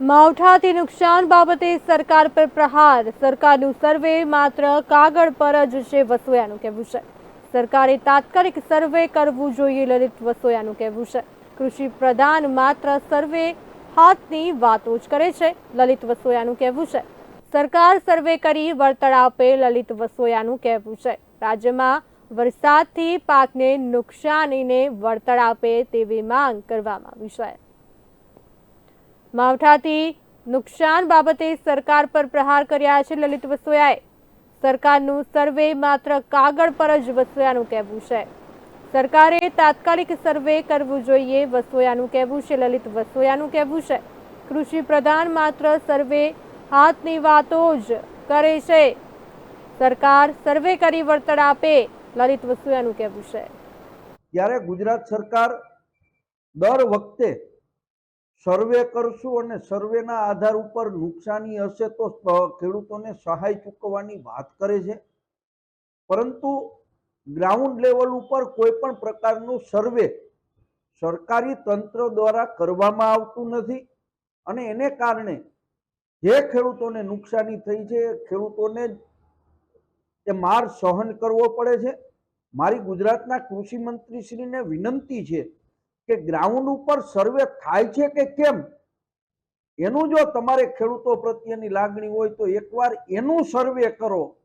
માવઠાથી નુકસાન બાબતે સરકાર પર પ્રહાર. સરકારનું સર્વે માત્ર કાગળ પર જ છે વસોયાનું કહેવું છે. સરકારે તાત્કાલિક સર્વે કરવું જોઈએ, લલિત વસોયાનું કહેવું છે. કૃષિ પ્રધાન માત્ર સર્વે હાથની વાતો જ કરે છે, લલિત વસોયાનું કહેવું છે. સરકાર સર્વે કરી વળતર આપે, લલિત વસોયાનું કહેવું છે. રાજ્યમાં વરસાદથી પાકને નુકસાનીને વળતર આપે તેવી માંગ કરવામાં આવી છે. માવઠાથી નુકસાન બાબતે સરકાર પર પ્રહાર કર્યા છે લલિત વસોયાએ. સરકારનું સર્વે માત્ર કાગળ પર જ વસોયાનું કહેવું છે. સરકારે તાત્કાલિક સર્વે કરવું જોઈએ, વસોયાનું કહેવું છે, લલિત વસોયાનું કહેવું છે. કૃષિ પ્રધાન માત્ર સર્વે હાથની વાતો જ કરે છે. સરકાર સર્વે કરી વળતર આપે, લલિત વસોયાનું કહેવું છે. ત્યારે ગુજરાત સરકાર દર વખતે સર્વે કરશું અને સર્વેના આધાર ઉપર નુકસાની હશે તો ખેડૂતોને સહાય ચૂકવવાની વાત કરે છે. પરંતુ ગ્રાઉન્ડ લેવલ ઉપર કોઈ પણ પ્રકારનું સર્વે સરકારી તંત્ર દ્વારા કરવામાં આવતું નથી અને એને કારણે જે ખેડૂતોને નુકસાની થઈ છે, ખેડૂતોને એ માર સહન કરવો પડે છે. મારી ગુજરાતના કૃષિ મંત્રીશ્રીને વિનંતી છે કે ગ્રાઉન્ડ ઉપર સર્વે થાય છે કે કેમ? એનું જો તમારે ખેડૂતો પ્રત્યેની લાગણી હોય તો એકવાર એનું સર્વે કરો.